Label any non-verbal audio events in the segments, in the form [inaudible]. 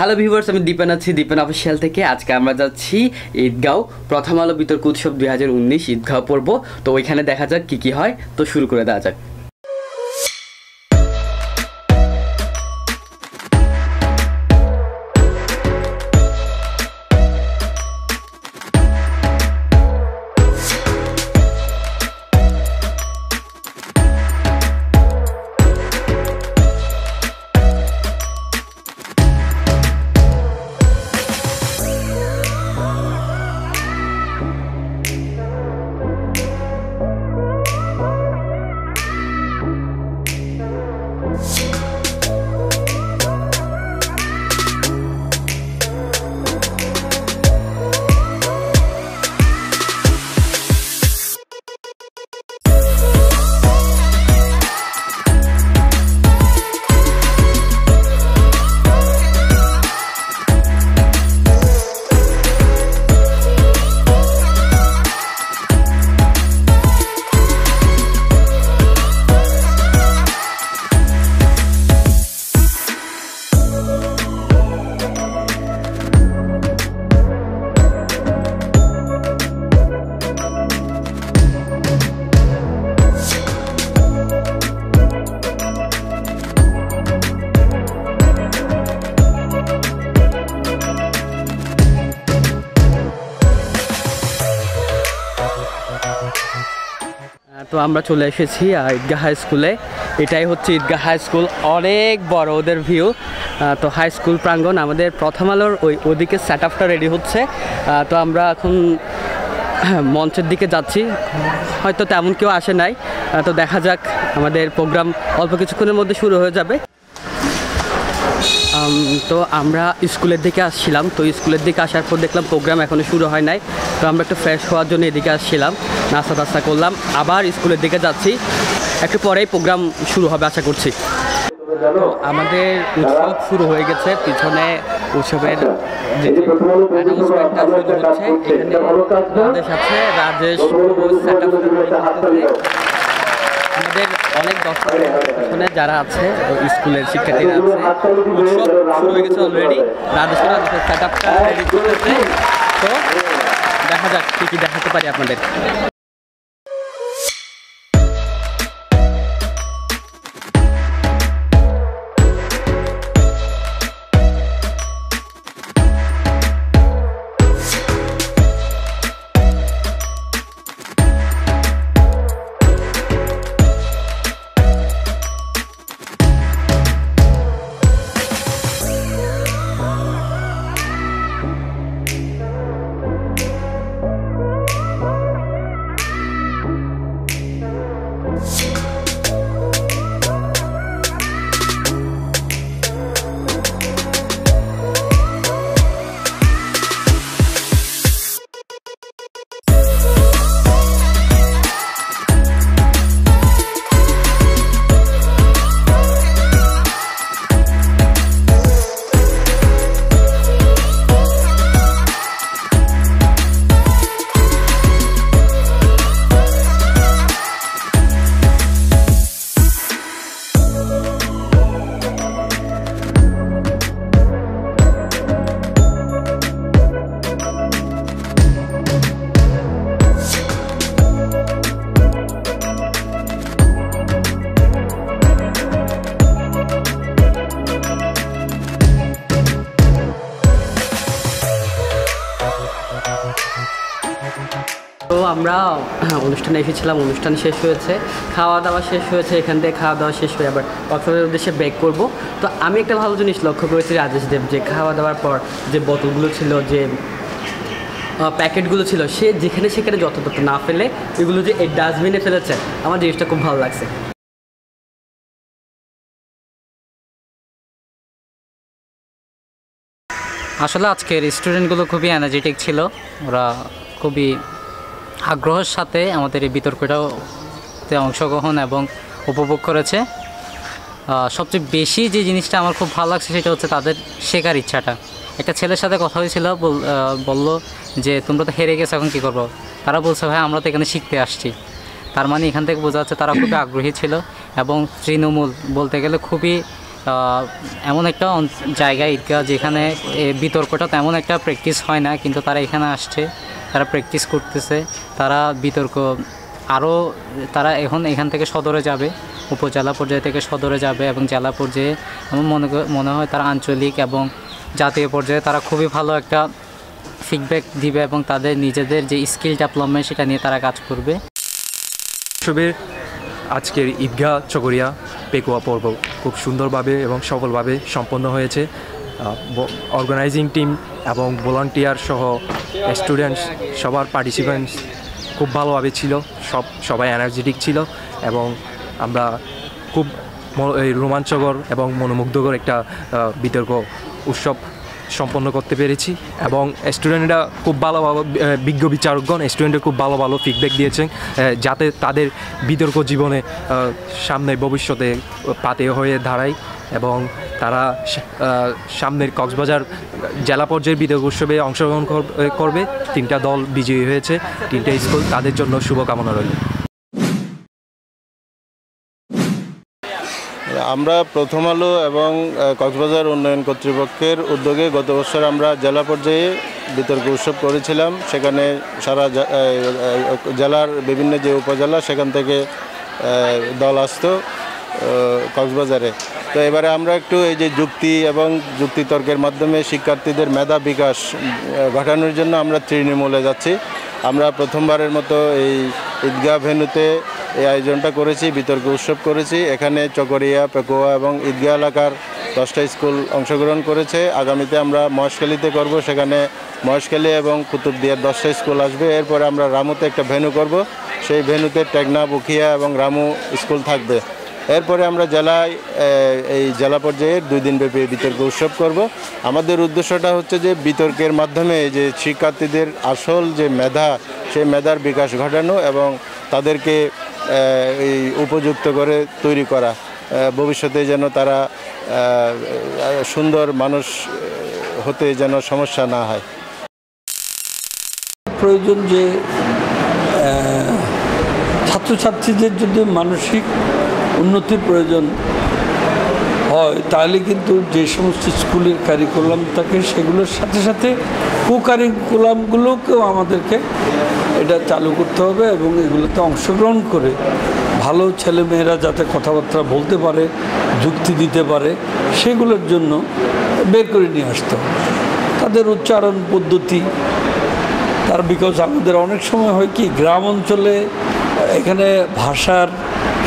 Hello viewers আমি দীপেন আছি Dipen official থেকে। আজকে আমরা যাচ্ছি ঈদগাঁও। প্রথম আলো বিতর্ক উৎসব দুই হাজার উনিশ ঈদগাঁও পর্ব। তো ওইখানে দেখা যাক কি কি হয়। তো শুরু করে দেওয়া যাক। তো আমরা চলে এসেছি ঈদগাহ হাই স্কুলে এটাই হচ্ছে ঈদগাহ হাই স্কুল অনেক বড় ওদের ভিউ তো হাই স্কুল প্রাঙ্গণ আমাদের প্রথম আলোর ওই, ওদিকে সেট আপটা রেডি হচ্ছে তো আমরা এখন [clears throat] মঞ্চের দিকে যাচ্ছি। হয়তো তেমন কেউ আসে নাই। তো দেখা যাক আমাদের প্রোগ্রাম অল্প কিছুক্ষণের মধ্যে শুরু হয়ে যাবে। তো আমরা স্কুলের দিকে আসছিলাম। তো স্কুলের দিকে আসার পর দেখলাম প্রোগ্রাম এখনও শুরু হয় নাই। তো আমরা একটু ফ্রেশ হওয়ার জন্য এদিকে আসছিলাম, নাস্তা টাস্তা করলাম। আবার স্কুলের দিকে যাচ্ছি। একটু পরেই প্রোগ্রাম শুরু হবে, আশা করছি। তো আমাদের উৎসব শুরু হয়ে গেছে। পিছনে উৎসবের যে অ্যানাউন্সমেন্টটা শুরু রাজেশ রাজেশ আমাদের অনেক দর্শক যারা আছে স্কুলের শিক্ষার্থীরা আছে, উৎসব শুরু হয়ে গেছে অলরেডি রাজেশ্বরা সেট তো দেখা যাক কি কি দেখাতে পারি আপনাদের। তো আমরা অনুষ্ঠানে এসেছিলাম, অনুষ্ঠান শেষ হয়েছে, খাওয়া দাওয়া শেষ হয়েছে, এখান থেকে খাওয়া দাওয়া শেষ হয়ে আবার কক্সবাজারের উদ্দেশ্যে ব্রেক করব। তো আমি একটা ভালো জিনিস লক্ষ্য করেছি, রাজেশ দেব, যে খাওয়া দাওয়ার পর যে বোতলগুলো ছিল, যে প্যাকেটগুলো ছিল, সে যেখানে সেখানে তত না ফেলে এগুলো যে এই ডাস্টবিনে ফেলেছে, আমার জিনিসটা খুব ভালো লাগছে। আসলে আজকের স্টুডেন্টগুলো খুবই এনার্জেটিক ছিল, ওরা খুবই আগ্রহের সাথে আমাদের এই বিতর্কটাতে অংশগ্রহণ এবং উপভোগ করেছে। সবচেয়ে বেশি যে জিনিসটা আমার খুব ভালো লাগছে সেটা হচ্ছে তাদের শেখার ইচ্ছাটা। একটা ছেলের সাথে কথা হয়েছিল বলল যে, তোমরা তো হেরে গেছো, এখন কী করব? তারা বলছে, ভাই, আমরা তো এখানে শিখতে আসছি। তার মানে এখান থেকে বোঝা যাচ্ছে তারা খুবই আগ্রহী ছিল এবং তৃণমূল বলতে গেলে খুবই এমন একটা অন- জায়গা ঈদগাহ যেখানে বিতর্কটা তেমন একটা প্র্যাকটিস হয় না, কিন্তু তারা এখানে আসছে। তারা প্র্যাকটিস করতেছে, তারা বিতর্ক আরও তারা এখন এখান থেকে সদরে যাবে, উপজেলা পর্যায় থেকে সদরে যাবে এবং জেলা পর্যায়ে আমার মনে মনে হয় তারা আঞ্চলিক এবং জাতীয় পর্যায়ে তারা খুবই ভালো একটা ফিডব্যাক দিবে এবং তাদের নিজেদের যে স্কিল ডেভেলপমেন্ট সেটা নিয়ে তারা কাজ করবে। উৎসবের আজকের ঈদগাহ চকরিয়া, পেকুয়া পর্ব খুব সুন্দরভাবে এবং সফলভাবে সম্পন্ন হয়েছে। অর্গানাইজিং টিম এবং ভলান্টিয়ার সহ স্টুডেন্টস সবার পার্টিসিপেন্টস খুব ভালোভাবে ছিল, সব, সবাই এনার্জেটিক ছিল এবং আমরা খুব এই রোমাঞ্চকর এবং মনোমুগ্ধকর একটা বিতর্ক, উৎসব সম্পন্ন করতে পেরেছি এবং স্টুডেন্টরা খুব ভালো ভালো বিজ্ঞ বিচারকগণ স্টুডেন্টরা খুব ভালো ভালো ফিডব্যাক দিয়েছেন যাতে তাদের বিতর্ক জীবনে সামনে ভবিষ্যতে পাতে হয়ে দাঁড়ায় এবং তারা সামনের কক্সবাজার জেলা পর্যায়ের বিতর্ক উৎসবে অংশগ্রহণ কর- করবে। তিনটা দল বিজয়ী হয়েছে। তিনটা স্কুল তাদের জন্য শুভকামনা রইল। আমরা প্রথম আলো এবং কক্সবাজার উন্নয়ন কর্তৃপক্ষের উদ্যোগে গত বছর আমরা জেলা পর্যায়ে বিতর্ক উৎসব করেছিলাম। সেখানে সারা জেলার বিভিন্ন যে উপজেলা, সেখান থেকে দল আসতো। কক্সবাজারে। তো এবারে আমরা একটু এই যে যুক্তি এবং যুক্তিতর্কের মাধ্যমে শিক্ষার্থীদের মেধা বিকাশ ঘটানোর জন্য আমরা তৃণমূলে যাচ্ছি। আমরা প্রথমবারের মতো এই ঈদগাহ ভেন্যুতে এই আয়োজনটা করেছি, বিতর্ক উৎসব করেছি। এখানে চকরিয়া, পেকোয়া এবং ঈদগাহ এলাকার দশটা স্কুল অংশগ্রহণ করেছে। আগামীতে আমরা মহেশখালীতে করব, সেখানে মহেশখালী এবং কুতুবদিয়ার দশটা স্কুল আসবে। এরপরে আমরা রামুতে একটা ভেন্যু করব। সেই ভেন্যুতে টেকনা, বুখিয়া এবং রামু স্কুল থাকবে। এরপরে আমরা জেলায় এই জেলা পর্যায়ে দুই দিনব্যাপী বিতর্ক উৎসব করব। আমাদের উদ্দেশ্যটা হচ্ছে যে বিতর্কের মাধ্যমে যে শিক্ষার্থীদের আসল যে মেধা, সেই মেধার বিকাশ ঘটানো এবং তাদেরকে এই উপযুক্ত করে তৈরি করা। ভবিষ্যতে যেন তারা সুন্দর মানুষ হতে যেন সমস্যা না হয়। প্রয়োজন যে ছাত্রছাত্রীদের যদি মানসিক উন্নতির প্রয়োজন হয়, তাহলে কিন্তু যে সমস্ত স্কুলের কারিকুলাম থাকে সেগুলোর সাথে সাথে কো কারিকুলামগুলোকেও আমাদেরকে এটা চালু করতে হবে এবং এগুলোতে অংশগ্রহণ করে ভালো ছেলেমেয়েরা যাতে কথাবার্তা বলতে পারে, যুক্তি দিতে পারে, সেগুলোর জন্য বের করে নিয়ে আসতে হবে। তাদের উচ্চারণ পদ্ধতি, তার বিকজ আমাদের অনেক সময় হয় কি, গ্রাম অঞ্চলে এখানে ভাষার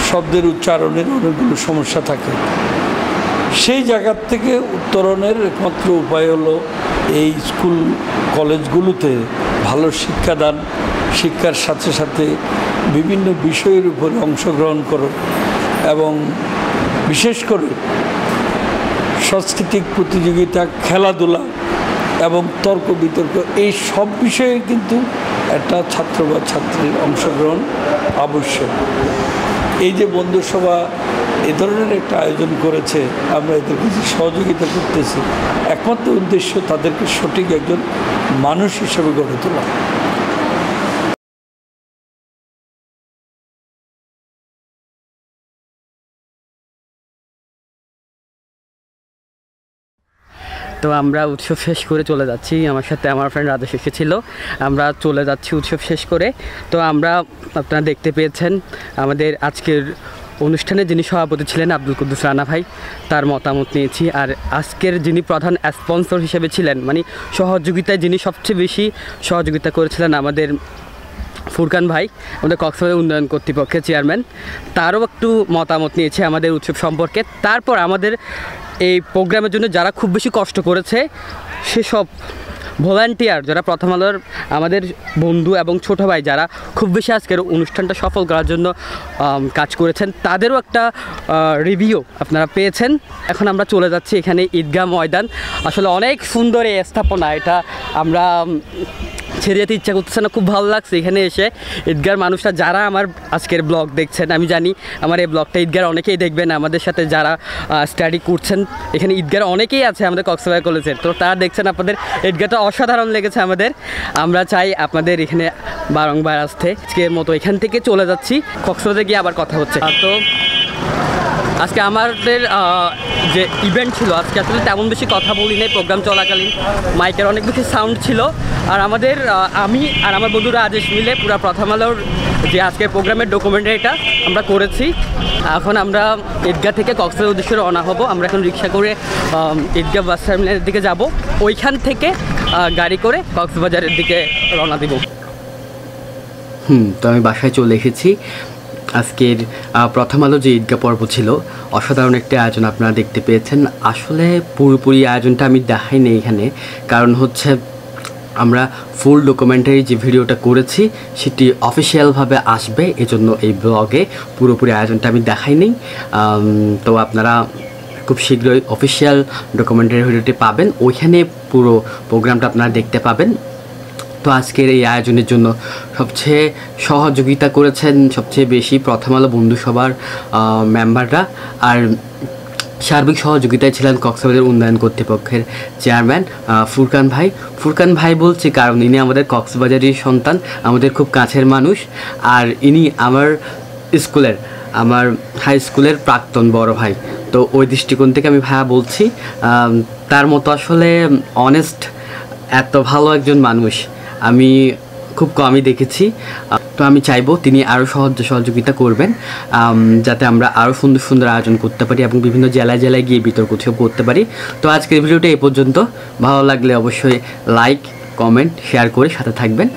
শব্দের উচ্চারণের অনেকগুলো সমস্যা থাকে। সেই জায়গার থেকে উত্তরণের একমাত্র উপায় হলো এই স্কুল কলেজগুলোতে ভালো শিক্ষাদান, শিক্ষার সাথে সাথে বিভিন্ন বিষয়ের উপরে অংশগ্রহণ করো এবং বিশেষ করে সাংস্কৃতিক প্রতিযোগিতা, খেলাধুলা এবং তর্ক বিতর্ক, এই সব বিষয়ে কিন্তু একটা ছাত্র বা ছাত্রীর অংশগ্রহণ আবশ্যক। এই যে বন্ধুসভা, এ ধরনের একটা আয়োজন করেছে, আমরা এদের কাছে সহযোগিতা করতেছি। একমাত্র উদ্দেশ্য তাদেরকে সঠিক একজন মানুষ হিসেবে গড়ে তোলা। তো আমরা উৎসব শেষ করে চলে যাচ্ছি। আমার সাথে আমার ফ্রেন্ড রাজেশ এসেছিল। আমরা চলে যাচ্ছি উৎসব শেষ করে। তো আমরা আপনারা দেখতে পেয়েছেন আমাদের আজকের অনুষ্ঠানে যিনি সভাপতি ছিলেন আব্দুল কুদ্দুস রানা ভাই, তার মতামত নিয়েছি। আর আজকের যিনি প্রধান স্পন্সর হিসেবে ছিলেন মানে সহযোগিতায় যিনি সবচেয়ে বেশি সহযোগিতা করেছিলেন আমাদের ফুরকান ভাই, আমাদের কক্সবাজার উন্নয়ন কর্তৃপক্ষের চেয়ারম্যান তারও একটু মতামত নিয়েছে আমাদের উৎসব সম্পর্কে। তারপর আমাদের এই প্রোগ্রামের জন্য যারা খুব বেশি কষ্ট করেছে, সেসব ভলান্টিয়ার যারা প্রথম আলোর আমাদের বন্ধু এবং ছোট ভাই যারা খুব বেশি আজকের অনুষ্ঠানটা সফল করার জন্য কাজ করেছেন, তাদেরও একটা রিভিউ আপনারা পেয়েছেন। এখন আমরা চলে যাচ্ছি এখানে ঈদগাহ ময়দান। আসলে অনেক সুন্দর এই স্থাপনা, এটা আমরা ছেড়ে যেতে ইচ্ছা করতেছে না, খুব ভালো লাগছে এখানে এসে। ঈদগার মানুষরা যারা আমার আজকের ব্লগ দেখছেন, আমি জানি আমার এই ব্লগটা ঈদগার অনেকেই দেখবেন, আমাদের সাথে যারা স্টাডি করছেন, এখানে ঈদগার অনেকেই আছে আমাদের কক্সবাজার কলেজের তো তারা দেখছেন আপনাদের ঈদগাটা অসাধারণ লেগেছে আমাদের। আমরা চাই আপনাদের এখানে বারংবার আসতে। আজকের মতো এখান থেকে চলে যাচ্ছি, কক্সবাজারে গিয়ে আবার কথা হচ্ছে। তো আজকে আমাদের যে ইভেন্ট ছিল, আজকে আসলে তেমন বেশি কথা বলি নাই প্রোগ্রাম চলাকালীন। মাইকের অনেক বেশি সাউন্ড ছিল। আর আমাদের আমি আর আমার বন্ধুরা আদেশ মিলে পুরো প্রথম আলোর যে আজকের প্রোগ্রামের ডকুমেন্টারিটা আমরা করেছি। এখন আমরা ঈদগাহ থেকে কক্সবাজার উদ্দেশ্যে রওনা হব। আমরা এখন রিক্সা করে ঈদগাহ বাস টার্মিনালের দিকে যাব। ওইখান থেকে গাড়ি করে কক্সবাজারের দিকে রওনা দিব। হুম, তো আমি বাসায় চলে এসেছি। আজকের প্রথম আলো যে ঈদগা পর্ব ছিল, অসাধারণ একটি আয়োজন আপনারা দেখতে পেয়েছেন। আসলে পুরোপুরি আয়োজনটা আমি দেখাইনি এখানে, কারণ হচ্ছে আমরা ফুল ডকুমেন্টারি যে ভিডিওটা করেছি, সেটি অফিসিয়ালভাবে আসবে, এজন্য এই ব্লগে পুরোপুরি আয়োজনটা আমি দেখাইনি তো আপনারা খুব শীঘ্রই অফিসিয়াল ডকুমেন্টারি ভিডিওটি পাবেন। ওইখানে পুরো প্রোগ্রামটা আপনারা দেখতে পাবেন। তো আজকের এই আয়োজনের জন্য সবচেয়ে সহযোগিতা করেছেন সবচেয়ে বেশি প্রথম আলো বন্ধু সভার মেম্বাররা। আর সার্বিক সহযোগিতায় ছিলেন কক্সবাজার উন্নয়ন কর্তৃপক্ষের চেয়ারম্যান ফুরকান ভাই। ফুরকান ভাই বলছে, কারণ ইনি আমাদের কক্সবাজারের সন্তান, আমাদের খুব কাছের মানুষ। আর ইনি আমার স্কুলের, আমার হাই স্কুলের প্রাক্তন বড় ভাই। তো ওই দৃষ্টিকোণ থেকে আমি ভাইয়া বলছি তার মতো আসলে অনেস্ট এত ভালো একজন মানুষ আমি খুব কমই দেখেছি। তো আমি চাইব তিনি আরও সহজ সহযোগিতা করবেন যাতে আমরা আরও সুন্দর সুন্দর আয়োজন করতে পারি এবং বিভিন্ন জেলায় জেলায় গিয়ে বিতর্ক উৎসব করতে পারি। তো আজকের ভিডিওটা এ পর্যন্ত। ভালো লাগলে অবশ্যই লাইক কমেন্ট শেয়ার করে সাথে থাকবেন।